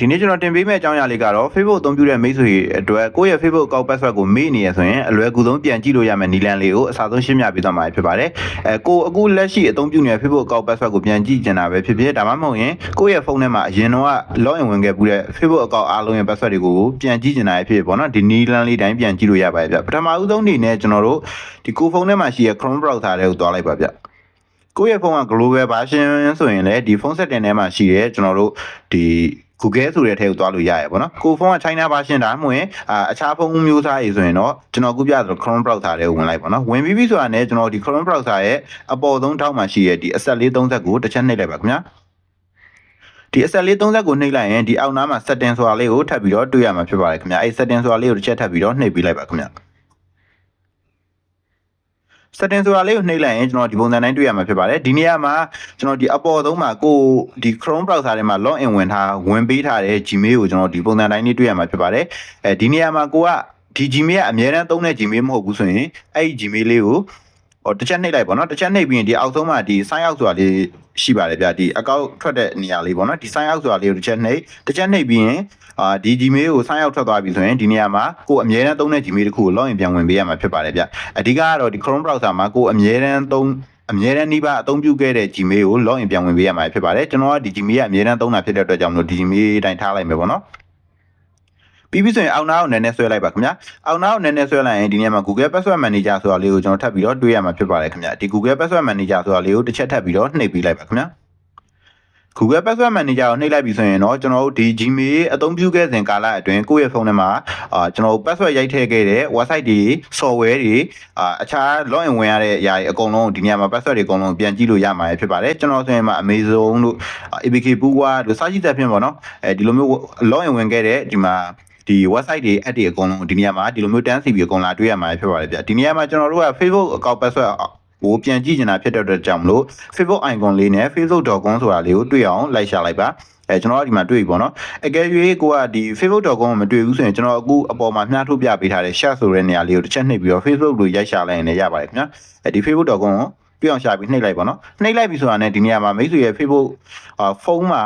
ဒီနေ့ကျွန်တော်တင်ပေးမယ့်အကြောင်းအရာလေးကတော့ Facebook အသုံးပြုတဲ့မိတ်ဆွေတွေအတွက်ကိုယ့်ရဲ့ Facebook account password ကိုမေ့နေရဆိုရင်အလွယ်ကူဆုံးပြန်ကြည့်လို့ရမယ့်နည်းလမ်းလေးကိုအစားဆုံးရှင်းပြပေးသွားမှာဖြစ်ပါတယ်။အဲကိုအခုလက်ရှိအသုံးပြုနေတဲ့ Facebook account password ကိုပြန်ကြည့်ကျင်တာပဲဖြစ်ဖြစ်ဒါမှမဟုတ်ရင်ကိုယ့်ရဲ့ဖုန်းထဲမှာအရင်တော့ login ဝင်ခဲ့ပူးတဲ့ Facebook account အားလုံးရဲ့ password တွေကိုပြန်ကြည့်ကျင်တာဖြစ်ဖြစ်ပေါ့နော်ဒီနည်းလမ်းလေးတိုင်းပြန်ကြည့်လို့ရပါတယ်ဗျ။ပထမဦးဆုံးအနေနဲ့ကျွန်တော်တို့ဒီကိုဖုန်းထဲမှာရှိတဲ့ Chrome browser တွေကိုတွားလိုက်ပါဗျ။ကိုယ့်ရဲ့ဖုန်းက global version ဆိုရင်လည်းဒီဖုန်း setting ထဲမှာရှိရဲကျွန်တော်တို့ဒီ Google ဆိုတဲ့ထဲကိုသွားလို့ရရပါတော့။ကိုဖုန်းက China version ဒါမှမဟုတ်ရင်အာအခြားဖုန်းမျိုးစားရေးဆိုရင်တော့ကျွန်တော်ခုပြသလို Chrome browser ထဲကိုဝင်လိုက်ပါတော့။ဝင်ပြီးပြီဆိုတာနဲ့ကျွန်တော်ဒီ Chrome browser ရဲ့အပေါ်ဆုံးထောက်မှာရှိရဲ့ဒီအဆက်လေး30ကိုတစ်ချက်နှိပ်လိုက်ပါခင်ဗျာ။ဒီအဆက်လေး30ကိုနှိပ်လိုက်ရင်ဒီအောက်နားမှာ setting ဆိုတာလေးကိုထပ်ပြီးတော့တွေ့ရမှာဖြစ်ပါတယ်ခင်ဗျာ။အဲ setting ဆိုတာလေးကိုတစ်ချက်ထပ်ပြီးတော့နှိပ်ပြီးလိုက်ပါခင်ဗျာ။ setting ဆိုတာလေးကိုနှိပ်လိုက်ရင်ကျွန်တော်ဒီပုံစံတိုင်းတွေ့ရမှာဖြစ်ပါတယ်ဒီနေရာမှာကျွန်တော်ဒီအပေါ်ဆုံးမှာကိုဒီ Chrome browser ထဲမှာ login ဝင်ထားဝင်ပေးထားတဲ့ Gmail ကိုကျွန်တော်ဒီပုံစံတိုင်းလေးတွေ့ရမှာဖြစ်ပါတယ်အဲဒီနေရာမှာကိုကဒီ Gmail ကအများတန်းသုံးတဲ့ Gmail မဟုတ်ဘူးဆိုရင်အဲ့ဒီ Gmail လေးကို ဟိုတစ်ချက်နှိပ်လိုက်ပေါ့နော်တစ်ချက်နှိပ်ပြီးရင်ဒီအောက်ဆုံးမှာဒီ sign out ဆိုတာလေးရှိပါတယ်ဗျဒီ account ထွက်တဲ့နေရာလေးပေါ့နော်ဒီ sign out ဆိုတာလေးကိုတစ်ချက်နှိပ်တစ်ချက်နှိပ်ပြီးရင်အာဒီ Gmail ကို sign out ထွက်သွားပြီဆိုရင်ဒီနေရာမှာကိုအမြဲတမ်းသုံးတဲ့ Gmail တစ်ခုကို login ပြန်ဝင်ပေးရမှာဖြစ်ပါတယ်ဗျအဓိကကတော့ဒီ Chrome browser မှာကိုအမြဲတမ်းသုံးအမြဲတမ်းနှိပါအသုံးပြုခဲ့တဲ့ Gmail ကို login ပြန်ဝင်ပေးရမှာဖြစ်ပါတယ်ကျွန်တော်ကဒီ Gmail ကအမြဲတမ်းသုံးတာဖြစ်တဲ့အတွက်ကြောင့်မလို့ဒီ Gmail အတိုင်းထားလိုက်မယ်ပေါ့နော် ပြီးပြီဆိုရင်အောက်နားကိုနည်းနည်းဆွဲလိုက်ပါခင်ဗျာအောက်နားကိုနည်းနည်းဆွဲလိုက်ရင်ဒီနေရာမှာ Google Password Manager ဆိုတာလေးကိုကျွန်တော်ထပ်ပြီးတော့တွေးရမှာဖြစ်ပါတယ်ခင်ဗျာဒီ Google Password Manager ဆိုတာလေးကိုတစ်ချက်ထပ်ပြီးတော့နှိပ်ပြီးလိုက်ပါခင်ဗျာ Google Password Manager ကိုနှိပ်လိုက်ပြီဆိုရင်တော့ကျွန်တော်တို့ဒီ Gmail အသုံးပြုခဲ့စဉ်ကာလအတွင်းကိုယ့်ရဲ့ဖုန်းထဲမှာအာကျွန်တော်တို့ password ရိုက်ထည့်ခဲ့တဲ့ website တွေ software တွေအာအခြား login ဝင်ရတဲ့အရာတွေအကုန်လုံးဒီနေရာမှာ password တွေအကုန်လုံးပြန်ကြည့်လို့ရမှာဖြစ်ပါတယ်ကျွန်တော်ဆိုရင်မှာ Amazon တို့ APK Buwa တို့စသဖြင့်ပေါ့နော်အဲဒီလိုမျိုး login ဝင်ခဲ့တဲ့ဒီမှာ ဒီ website တွေ app တွေအကုန်လုံးဒီနေရာမှာဒီလိုမျိုးတန်းစီပြီးအကုန်လာတွေ့ရမှာဖြစ်ပါတယ်ဗျဒီနေရာမှာကျွန်တော်တို့က Facebook account password ကိုပြန်ကြည့်နေတာဖြစ်တဲ့အတွက်ကြောင့်မလို့ Facebook icon လေးနဲ့ facebook.com ဆိုတာလေးကိုတွေ့အောင်လိုက်ရှာလိုက်ပါအဲကျွန်တော်တို့ဒီမှာတွေ့ပြီပေါ့နော်အကယ်၍ကိုကဒီ facebook.com ကိုမတွေ့ဘူးဆိုရင်ကျွန်တော်အခုအပေါ်မှာမျှထုတ်ပြပေးထားတဲ့ share ဆိုတဲ့နေရာလေးကိုတစ်ချက်နှိပ်ပြီးတော့ facebook လို့ရိုက်ရှာလိုက်ရင်လည်းရပါတယ်ခင်ဗျာအဲဒီ facebook.com ကိုပြအောင်ရှာပြီးနှိပ်လိုက်ပါနော်နှိပ်လိုက်ပြီဆိုတာနဲ့ဒီနေရာမှာမိတ်ဆွေရဲ့ facebook အာဖုန်းမှာ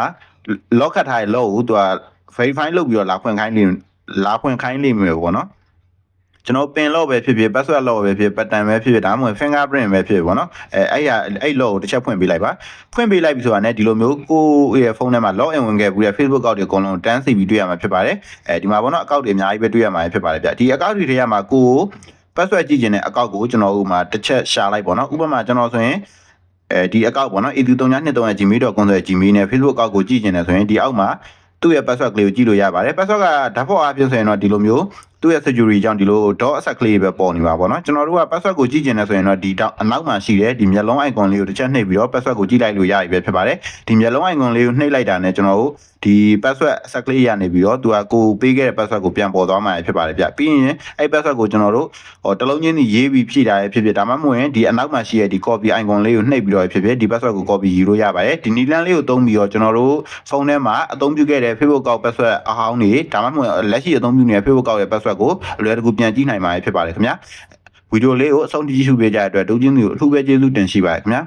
lock ခတ်ထားတဲ့ lock ကိုသူက verify လုပ်ပြီးတော့လာဖွင့်ခိုင်း လိမ့်လာဖွင့်ခိုင်းလိမ့်မယ်ပေါ့နော်ကျွန်တော်ပင်လော့ပဲဖြစ်ဖြစ် password လော့ပဲဖြစ်ပတ်တန်ပဲဖြစ်ဖြစ်ဒါမှမဟုတ် fingerprint ပဲဖြစ်ဖြစ်ပေါ့နော်အဲအဲ့ရအဲ့လော့ကိုတစ်ချက်ဖွင့်ပေးလိုက်ပါဖွင့်ပေးလိုက်ပြီဆိုတာနဲ့ဒီလိုမျိုးကိုယ့်ရဲ့ဖုန်းထဲမှာ log in ဝင်ခဲ့ပြီးတဲ့ Facebook account တွေအကုန်လုံးတန်းစီပြီးတွေ့ရမှာဖြစ်ပါတယ်အဲဒီမှာပေါ့နော် account တွေအများကြီးပဲတွေ့ရမှာဖြစ်ပါတယ်ဗျဒီ account တွေထဲမှာကို password ကြည့်ခြင်းတဲ့ account ကိုကျွန်တော်ဥမာတစ်ချက်ရှာလိုက်ပေါ့နော်ဥပမာကျွန်တော်ဆိုရင်အဲဒီ account ပေါ့နော် a332.gmail.com ဆိုတဲ့ gmail နဲ့ Facebook account ကိုကြည့်ခြင်းနဲ့ဆိုရင်ဒီအောက်မှာ သူ့ရဲ့ password ကလေးကိုကြည့်လို့ရပါတယ် password ကဓာတ်ဖို့အားဖြင့်ဆိုရင်တော့ဒီလိုမျိုးသူ့ရဲ့ security ကြောင့်ဒီလို dot အဆက်ကလေးပဲပေါ်နေပါပေါ့နော်ကျွန်တော်တို့က password ကိုကြည့်ကျင်နေဆိုရင်တော့ဒီတောက်အနောက်မှာရှိတဲ့ဒီမျက်လုံး icon လေးကိုတစ်ချက်နှိပ်ပြီးတော့ password ကိုကြည့်လိုက်လို့ရပြီပဲဖြစ်ပါတယ်ဒီမျက်လုံး icon လေးကိုနှိပ်လိုက်တာနဲ့ကျွန်တော်တို့ဒီ password အဆက်ကလေးရနေပြီးတော့သူကကိုပေးခဲ့တဲ့ password ကိုပြန်ပေါ်သွားမှာဖြစ်ပါတယ်ဗျပြီးရင်အဲ့ password ကိုကျွန်တော်တို့ဟောတလုံးချင်းစီရေးပြီးဖြည့်တာရဖြစ်ဖြစ်ဒါမှမဟုတ်ရင်ဒီအနောက်မှာရှိတဲ့ဒီ copy icon လေးကိုနှိပ်ပြီးတော့ဖြစ်ဖြစ်ဒီ password ကို copy ယူလို့ရပါတယ်ဒီနီလန်းလေးကိုသုံးပြီးတော့ကျွန်တော်တို့ဖုန်းထဲမှာအသုံးပြုခဲ့တဲ့ Facebook account password အဟောင်းတွေဒါမှမဟုတ်လက်ရှိအသုံးပြုနေတဲ့ Facebook account ရဲ့ password ကိုအလွယ်တကူပြန်ကြည့်နိုင်မှာဖြစ်ပါတယ်ခင်ဗျာဗီဒီယိုလေးကိုအဆုံးထိကြည့်ရှုပေးကြတဲ့အတွက်ဒုချင်းစီကိုအထူးပဲကျေးဇူးတင်ရှိပါတယ်ခင်ဗျာ